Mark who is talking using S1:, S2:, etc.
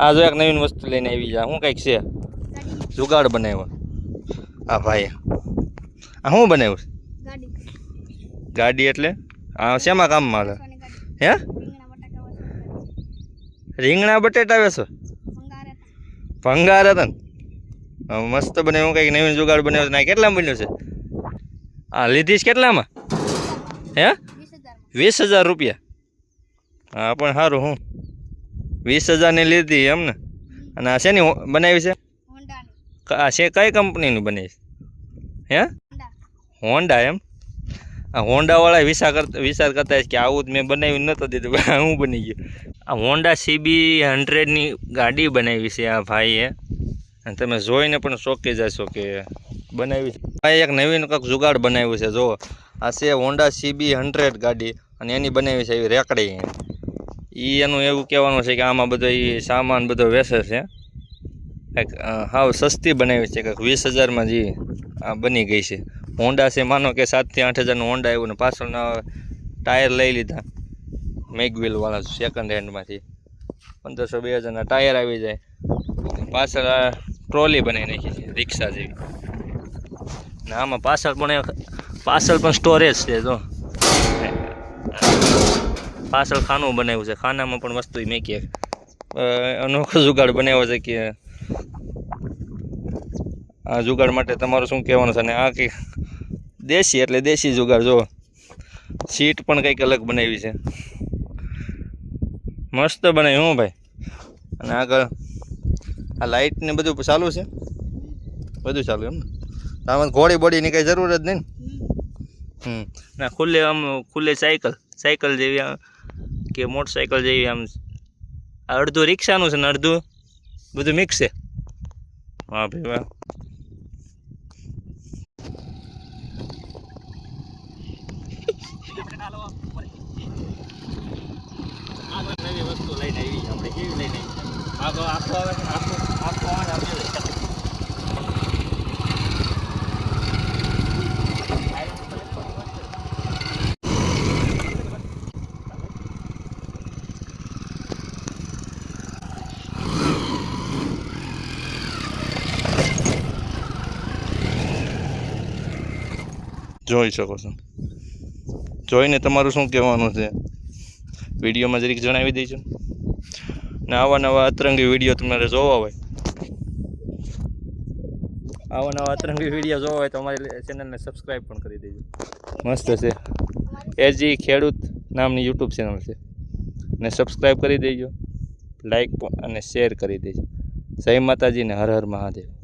S1: આ જો એક નવીન વસ્તુ લઈને આવી જા હું કંઈક છે? જુગાડ બનાવ્યો. આ ભાઈ આ શું બનાવ્યું
S2: ગાડી
S1: એટલે? આ શેમાં કામમાં આવે? હે?
S2: રીંગણા
S1: બટેટા વેસો
S2: ભંગાર હતા
S1: ને. હા, મસ્ત હું કંઈક નવીન જુગાડ બનાવ્યો છે ના કેટલામાં બન્યું છે? હા લીધીશ કેટલામાં? હે?
S2: વીસ
S1: હજાર રૂપિયા. હા પણ સારું હું? વીસ હજારની લીધી એમ ને અને આ શેની બનાવી છે? આ છે કઈ કંપનીની બનાવી છે? હે?
S2: હોન્ડા.
S1: એમ? આ હોન્ડાવાળા વિચાર કરતા વિચાર કરતા કે આવું જ મેં બનાવ્યું નહોતું દીધું હું બની ગયું. આ હોન્ડા સીબી હંડ્રેડની ગાડી બનાવી છે આ ભાઈએ. અને તમે જોઈને પણ શોકી જશો કે બનાવી છે. ભાઈ એક નવીન કંઈક જુગાડ બનાવ્યું છે જો આ છે હોન્ડા સીબી હંડ્રેડ ગાડી અને એની બનાવી છે એવી રેકડી. એ એનું એવું કહેવાનું છે કે આમાં બધો એ સામાન બધો વેસે છે. કંઈક હાવ સસ્તી બનાવી છે કંઈક વીસ હજારમાં જે આ બની ગઈ છે. હોન્ડા છે, માનો કે સાતથી આઠ હજારનું હોન્ડા આવ્યું ને પાછળના ટાયર લઈ લીધા. મેગવિલવાળા સેકન્ડ હેન્ડમાંથી પંદરસો બે હજારના ટાયર આવી જાય. પાછળ આ ટ્રોલી બનાવી નાખી છે, રિક્ષા જેવી. ને આમાં પાછળ પણ પાછળ પણ સ્ટોરેજ છે, જો. પાછળ ખાનું બનાવ્યું છે. ખાનામાં પણ વસ્તુ મેકી અનોખો જુગાડ બનાવ્યો છે કે આ જુગાડ માટે તમારું શું કહેવાનું છે? અને આ કંઈક દેશી એટલે દેશી જુગાડ જો સીટ પણ કંઈક અલગ બનાવી છે. મસ્ત બનાવ્યું હું ભાઈ. અને આગળ આ લાઇટ ને બધું ચાલુ છે? બધું ચાલુ એમ ને? આમાં ઘોડી બોડીની કંઈ જરૂર જ નહીં ને? હમ. ના ખુલ્લે આમ ખુલ્લે સાયકલ સાયકલ જેવી કે મોટરસાયકલ જેવી આમ અડધું રિક્ષાનું છે ને અડધું બધું મિક્સ છે. વાહ ભાઈ વાહ. વસ્તુ લઈને આવી આપણે કેવી લઈને આખો આખો આખો જોઈ શકો છો. જોઈને તમારું શું કહેવાનું છે? વિડીયોમાં જરીક જણાવી દેજો. ને આવા નવા અતરંગી વીડિયો તમારે જોવા હોય. આવા નવા અતરંગી વીડિયો જોવા હોય તો અમારી ચેનલને સબસ્ક્રાઈબ પણ કરી દેજો. મસ્ત છે. એજી ખેડૂત નામની યુટ્યુબ ચેનલ છે. ને સબસ્ક્રાઈબ કરી દેજો. લાઈક અને શેર કરી દેજો. જય માતાજીને હર હર મહાદેવ.